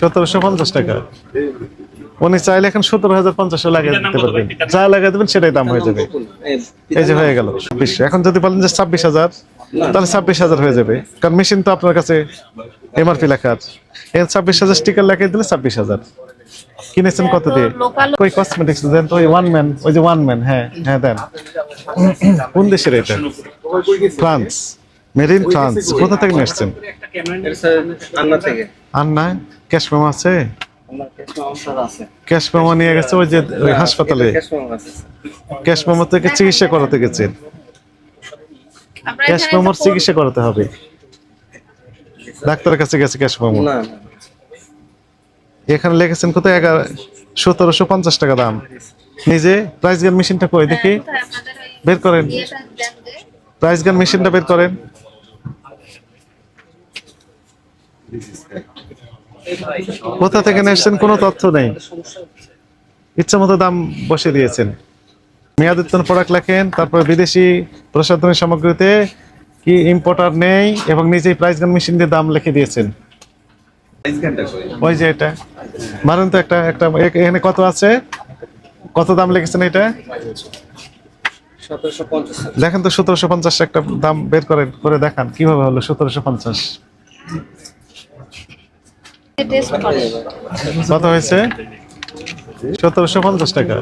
সতেরোশো পঞ্চাশ টাকা। উনি চাইলে এখন সতেরো হাজার পঞ্চাশও লাগিয়ে দিতে পারবেন। যা লাগিয়ে দেবেন সেটাই দাম হয়ে যাবে। এই যে হয়ে গেল ছাব্বিশ। এখন যদি বলেন যে ছাব্বিশ হাজার তাহলে ছাব্বিশ হাজার হয়ে যাবে। কারণ মেশিন তো আপনার কাছে এমআরপি লেখা আছে। এর ছাব্বিশ হাজার স্টিকার লাগিয়ে দিলে ছাব্বিশ হাজার। কিনেছেন কত দিয়ে? ওই কসমেটিক্স দেন তো ওই ওয়ান ম্যান ওই যে ওয়ান ম্যান হ্যাঁ হ্যাঁ দেন। কোন দেশের এটা? ফ্রান্স। মেরিন ফ্রান্স কোথা থেকে নিয়ে এসছেন? আন্না আর না ক্যাশ মেমো আছে? ক্যাশ মেমো নিয়ে গেছে ওই যে ওই হাসপাতালে? ক্যাশ মেমো থেকে চিকিৎসা করাতে গেছেন ক্যাশ এখানে মেমোর চিকিৎসা করাতে হবে। ডাক্তারের কাছে গেছে ক্যাশ মেমো। এখানে লিখেছেন কত? এগারো সতেরোশো পঞ্চাশ টাকা দাম। নিজে প্রাইস গান মেশিনটা কই? দেখি। কোথায়? ওই বের করেন। প্রাইস গান মেশিনটা বের করেন। কোথা থেকে এসছেন কোনো তথ্য নেই। ইচ্ছা মতো দাম বসে দিয়েছেন। মেয়াদোত্তন প্রোডাক্ট লেখেন, তারপর বিদেশি প্রসাধনী সামগ্রীতে কি ইম্পোর্টার নেই এবং নিজেই প্রাইস গান মেশিন দিয়ে দাম লিখে দিয়েছেন। ওই যে এটা। মারুন তো একটা একটা, এখানে কত আছে? কত দাম লিখেছেন এটা? দেখেন তো সতেরোশো পঞ্চাশ একটা দাম বের করেন, করে দেখান। কীভাবে হলো সতেরোশো পঞ্চাশ? করে কত হয়েছে? সতেরোশো পঞ্চাশ টাকা।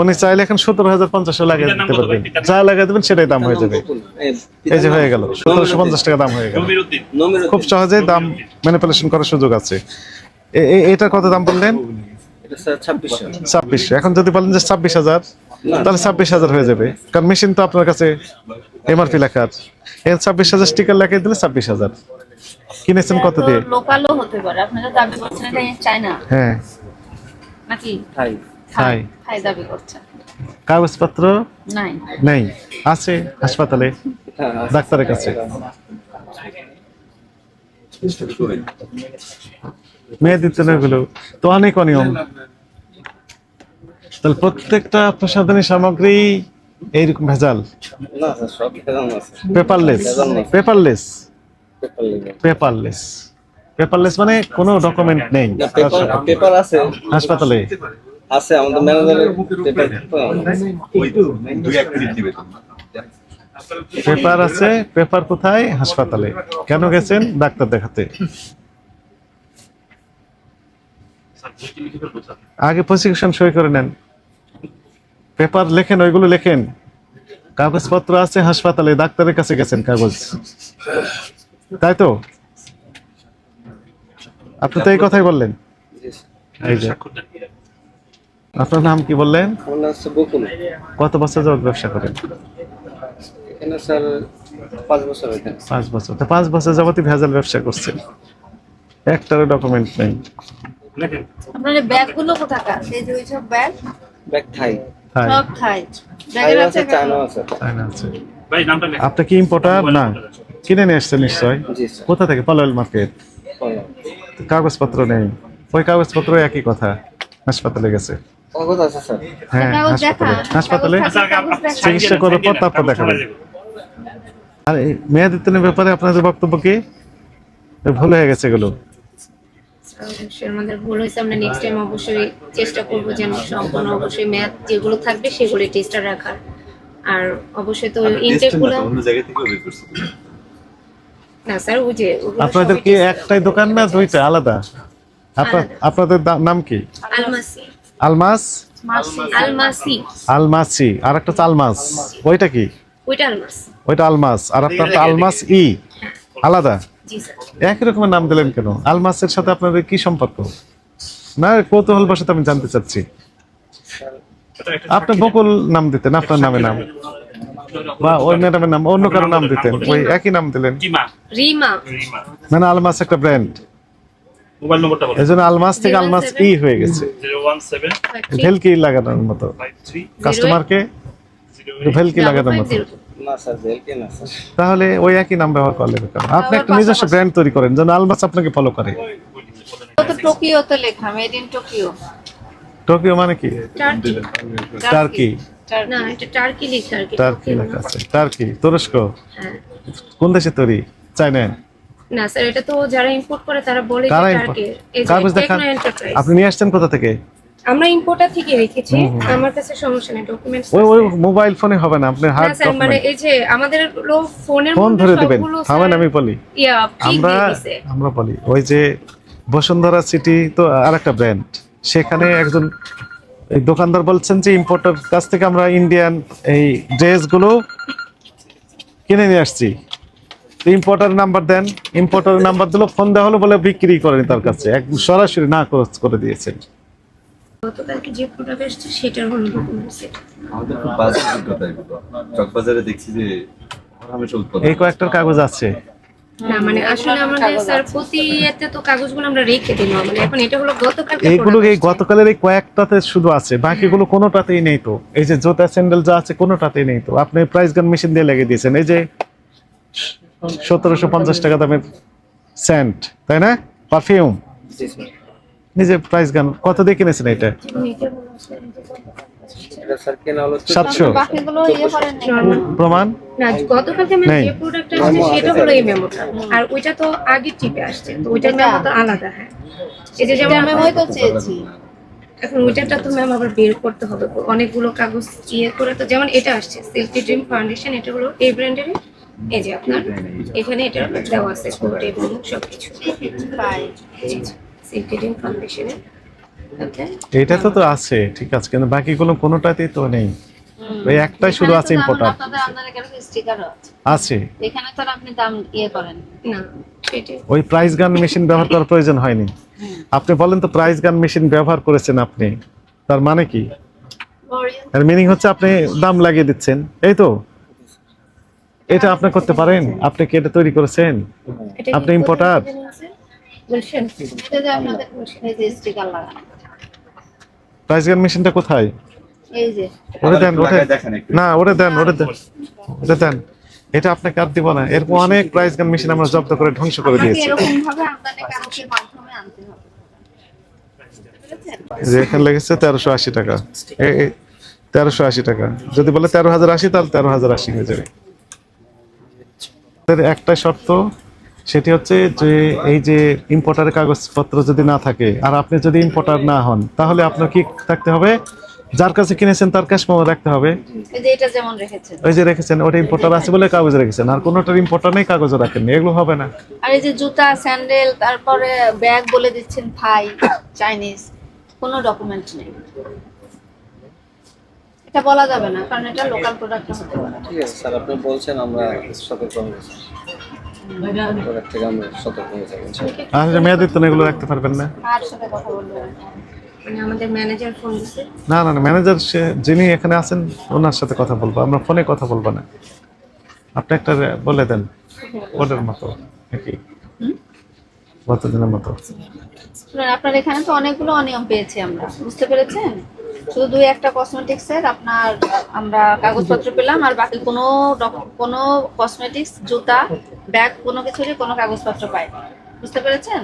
উনি চাইলে এখন সতেরো হাজার পঞ্চাশও লাগিয়ে দিতে পারবেন। যা লাগিয়ে দেবেন সেটাই দাম হয়ে যাবে। এই যে হয়ে গেল। সতেরোশো পঞ্চাশ টাকা দাম হয়ে গেল। খুব সহজেই দাম ম্যানিপুলেশন করার সুযোগ আছে। এটা কত দাম বললেন? ছাব্বিশশো। এখন যদি বলেন যে ছাব্বিশ হাজার তাহলে ছাব্বিশ হাজার হয়ে যাবে। কারণ মেশিন তো আপনার কাছে এমআরপি লেখা আছে। এর ছাব্বিশ হাজার স্টিকার লাগিয়ে দিলে ছাব্বিশ হাজার। কিনেছেন কত দিয়ে? লোকালও হতে পারে। আপনারা দাবি করছেন এটা চায়না? হ্যাঁ। নাকি? থাই। থাই। থাই দাবি করছেন। কাগজপত্র? নাই। নেই। আছে হাসপাতালে হ্যাঁ ডাক্তারের কাছে। মেয়ে দিতে না এগুলো তো অনেক অনিয়ম। তাহলে প্রত্যেকটা প্রসাধনী সামগ্রী এইরকম ভেজাল? পেপারলেস? পেপারলেস? পেপারলেস। পেপারলেস। মানে কোনো ডকুমেন্ট নেই পেপার আছে। হাসপাতালে? আছে আমাদের ম্যানেজারের পেপার পেপার আছে পেপার কোথায়? হাসপাতালে। কেন গেছেন? ডাক্তার দেখাতে। আগে প্রসিকিউশন সই করে নেন। পেপার লেখেন ওইগুলো লেখেন। কাগজপত্র আছে হাসপাতালে ডাক্তারের কাছে গেছেন কাগজ। তাই তো? আপনি তো এই কথাই বললেন। আপনার নাম কি বললেন? কত বছর যাবত ব্যবসা করেন? পাঁচ বছর তো পাঁচ বছর যাবতই ভেজাল ব্যবসা করছেন। একটারও ডকুমেন্ট নেই। আপনাদের ব্যাগগুলো কোথাকার? এই যে ওইসব ব্যাগ? ব্যাগ থাই। সব থাই থাই ব্যাগের আছে আছে চায়না আছে। তাই আছে। ভাই নামটা লেখ। আপনি কি ইম্পোর্টার না। কিনে নিয়ে এসছেন নিশ্চয়? কোথা থেকে? পলয়েল মার্কেট? কাগজপত্র নেই। ওই কাগজপত্র একই কথা। হাসপাতালে গেছে। কাগজ আছে স্যার। হ্যাঁ হাসপাতালে। হাসপাতালে। চিকিৎসা করার পর তারপর দেখাবেন আর ব্যাপারে আপনাদের বক্তব্য কি? ভুল হয়ে গেছে এগুলো। অবশ্যই আমাদের ভুল হয়েছে আমরা নেক্সট টাইম অবশ্যই চেষ্টা করব যেন সম্পূর্ণ অবশ্যই ম্যাথ যেগুলো থাকবে সেগুলো টেস্টটা রাখার। আর অবশ্যই তো ইনটেকগুলো না স্যার ওই যে আপনাদের কি একটাই দোকান না দুইটা আলাদা? আপনাদের নাম কি? আলমাসি। আলমাস? মাসি। আলমাসি। আলমাসি। আর একটা আলমাস। ওইটা কি? ওইটা আলমাস। ওইটা আলমাস। আর আপনার তো আলমাস ই। আলাদা? একই রকমের নাম দিলেন কেন? আলমাসের সাথে আপনাদের কি সম্পর্ক? না কৌতূহল বসে আমি জানতে চাচ্ছি। আপনি বকুল নাম দিতেন আপনার নামে নাম। বা ওই ম্যাডামের নাম অন্য কারও নাম দিতেন। ওই একই নাম দিলেন। কিমা রিমা। রিমা। মানে আলমাস একটা ব্র্যান্ড। মোবাইল নম্বরটা বলো এই জন্য আলমাস থেকে আলমাস ই হয়ে গেছে। ভেলকি লাগানোর মতো। কাস্টমারকে ভেলকি লাগানোর মতো। না স্যার জেলকে না স্যার? তাহলে ওই একই নাম ব্যবহার করলে কেন আপনি একটা নিজস্ব ব্র্যান্ড তৈরি করেন যেন আলমাস আপনাকে ফলো করে। ও টোকিওতে লেখা মেড ইন টোকিও টোকিও মানে কি? টার্কি টার্কি না এটা টার্কি লেখা আর কি টার্কি লেখা আছে। টার্কি তুরস্ক। হ্যাঁ। কোন দেশে তৈরি? চায়না না স্যার এটা তো যারা ইম্পোর্ট করে তারা বলে যে কারা import? টার্কির এই যে কাগজ দেখান। টেকনো এন্টারপ্রাইজ আপনি নিয়ে আসছেন কোথা থেকে? আমরা ইম্পোর্টার থেকে রেখেছি। আমার কাছে সমস্যা নেই ডকুমেন্টস ওই ওই মোবাইল ফোনে হবে না আপনি হার্ড স্যার মানে এই যে আমাদের হলো ফোনের ফোন ধরে দিবেন। থামেন আমি বলি। ইয়া আমরা আমরা বলি ওই যে বসুন্ধরা সিটি তো আরেকটা ব্র্যান্ড সেখানে একজন দোকানদার বলছেন যে ইম্পোর্টার কাছ থেকে আমরা ইন্ডিয়ান এই ড্রেসগুলো কিনে নিয়ে আসছি। ইম্পোর্টার নাম্বার দেন ইম্পোর্টার নাম্বার দিলো ফোন দেওয়া হলো বলে বিক্রি করেনি তার কাছে। এক সরাসরি না খরচ করে দিয়েছেন। গতকালকে যে প্রোডাক্ট এসেছে সেটার হলো ডকুমেন্টস আমাদের খুব বাজে অভিজ্ঞতা এগুলো চকবাজারে দেখছি যে উৎপাদন এই কয়েকটার কাগজ আছে। না মানে আসলে আমাদের স্যার প্রতি এতে তো কাগজগুলো আমরা রেখে দিই মানে এখন এটা হলো গতকালকে এইগুলো এই গতকালের এই কয়েকটাতে শুধু আছে। বাকিগুলো কোনোটাতেই নেই তো। এই যে জুতা স্যান্ডেল যা আছে কোনোটাতেই নেই তো। আপনি প্রাইস গান মেশিন দিয়ে লেগে দিয়েছেন। এই যে সতেরোশো পঞ্চাশ টাকা দামের স্যান্ট তাই না? পারফিউম নিজে প্রাইস গান কত দিয়ে কিনেছেন এটা? সাতশো। ইয়ে করেন না প্রমাণ? গতকালকে আমি যে প্রোডাক্টটা আসছে সেটা হলো এই মেমোটা আর ওইটা তো আগে টিপে আসছে তো ওইটার মেমো তো আলাদা হ্যাঁ। এই যে যেমন আমি হয়তো চেয়েছি। এখন ওইটাটা তো ম্যাম আবার বের করতে হবে। অনেকগুলো কাগজ ইয়ে করে তো যেমন এটা আসছে সিল্কি ড্রিম ফাউন্ডেশন এটা হলো এই ব্র্যান্ডেরই এই যে আপনার এখানে এটা দেওয়া আছে এবং সবকিছু। ফাউন্ডেশনের এটা তো তো আছে ঠিক আছে কিন্তু বাকিগুলো কোনোটাতেই তো নেই। ওই একটাই শুধু আছে ইম্পোর্টার স্টিকারও আছে। আছে। এখানে তো আপনি দাম ইয়ে করেন। না ওই প্রাইস গান মেশিন ব্যবহার করার প্রয়োজন হয়নি। আপনি বলেন তো প্রাইস গান মেশিন ব্যবহার করেছেন আপনি তার মানে কি? এর মিনিং হচ্ছে আপনি দাম লাগিয়ে দিচ্ছেন এই তো? এটা আপনি করতে পারেন? আপনি কি এটা তৈরি করেছেন? আপনি importer? এটা যে আপনাদের এই যে স্টিকার লাগানো প্রাইস গান মেশিনটা কোথায়? এই যে। ওরে দেন ওরে লাগায় দেখেন একটু। না ওরে দেন ওরে দেন ওরে দেন। এটা আপনাকে আর দিব না। এরকম অনেক প্রাইস গান মেশিন আমরা জব্দ করে ধ্বংস করে দিয়েছি। এরকম ভাবে আমদানি কাগজের মাধ্যমে আনতে হবে। যে এখানে লেগেছে তেরোশো আশি টাকা। তেরোশো আশি টাকা। যদি বলে তেরো হাজার আশি তাহলে তেরো হাজার আশি হয়ে যাবে। একটা শর্ত সেটি হচ্ছে যে এই যে ইম্পোর্টারের কাগজপত্র যদি না থাকে আর আপনি যদি ইম্পোর্টার না হন তাহলে আপনার কি থাকতে হবে? যার কাছে কিনেছেন তার ক্যাশ মেমো রাখতে হবে। এই যে এটা যেমন রেখেছেন। ওই যে রেখেছেন ওটা ইম্পোর্টার আছে বলে কাগজ রেখেছেন আর কোনোটার ইম্পোর্টার নেই কাগজও রাখেননি এগুলো হবে না। আর এই যে জুতা স্যান্ডেল তারপরে ব্যাগ বলে দিচ্ছেন থাই চাইনিজ কোনো ডকুমেন্ট নেই। এটা বলা যাবে না কারণ এটা লোকাল প্রোডাক্ট হতে পারে। ঠিক আছে স্যার আপনি বলছেন আমরা সতর্ক ইনশাআল্লাহ। আর যে মেয়াদিত্ব এগুলো রাখতে পারবেন না? মানে আমাদের ম্যানেজার ফোন দিছে। না না না ম্যানেজার সে যিনি এখানে আছেন ওনার সাথে কথা বলব আমরা ফোনে কথা বলব না। আপনি একটা বলে দেন ওদের মতো নাকি? গতদিনের মতো? আপনার এখানে তো অনেকগুলো অনিয়ম পেয়েছি আমরা বুঝতে পেরেছেন? শুধু দুই একটা কসমেটিক্সের আপনার আমরা কাগজপত্র পেলাম, আর বাকি কোনো কোনো কসমেটিক্স জুতা ব্যাগ কোনো কিছুরই কোনো কাগজপত্র পাইনি। বুঝতে পেরেছেন?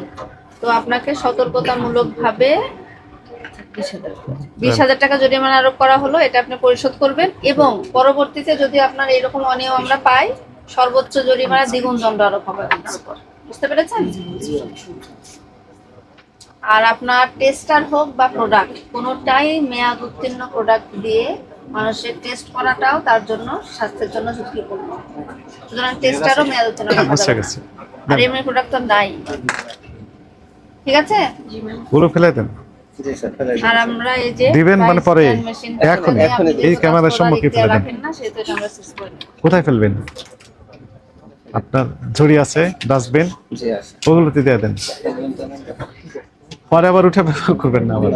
তো আপনাকে সতর্কতামূলক ভাবে বিশ হাজার টাকা জরিমানা আরোপ করা হলো, এটা আপনি পরিশোধ করবেন এবং পরবর্তীতে যদি আপনার এরকম অনিয়ম আমরা পাই, সর্বোচ্চ জরিমানা দ্বিগুণ দণ্ড আরোপ হবে বুঝতে পেরেছেন? আর আপনার টেস্টার হোক বা প্রোডাক্ট কোনোটাই মেয়াদ উত্তীর্ণ প্রোডাক্ট দিয়ে মানুষের টেস্ট করাটাও তার জন্য স্বাস্থ্যের জন্য ঝুঁকিপূর্ণ। সুতরাং টেস্টারও মেয়াদ উত্তীর্ণ না। গেছে আর এমনি প্রোডাক্ট তো নাই। ঠিক আছে? পুরো ফেলে দেন। জি স্যার ফেলে দিন। আর আমরা এই যে দিবেন মানে পরে? যেহেতু এই ক্যামেরার সম্মুখে ফেলে দেন। রাখেন না সেহেতু এটা আমরা শেষ করি। কোথায় ফেলবেন? আপনার ঝুড়ি আছে ডাস্টবিন ওগুলোতে দিয়ে দেন। পরে আবার উঠে ব্যবহার করবেন না আবার।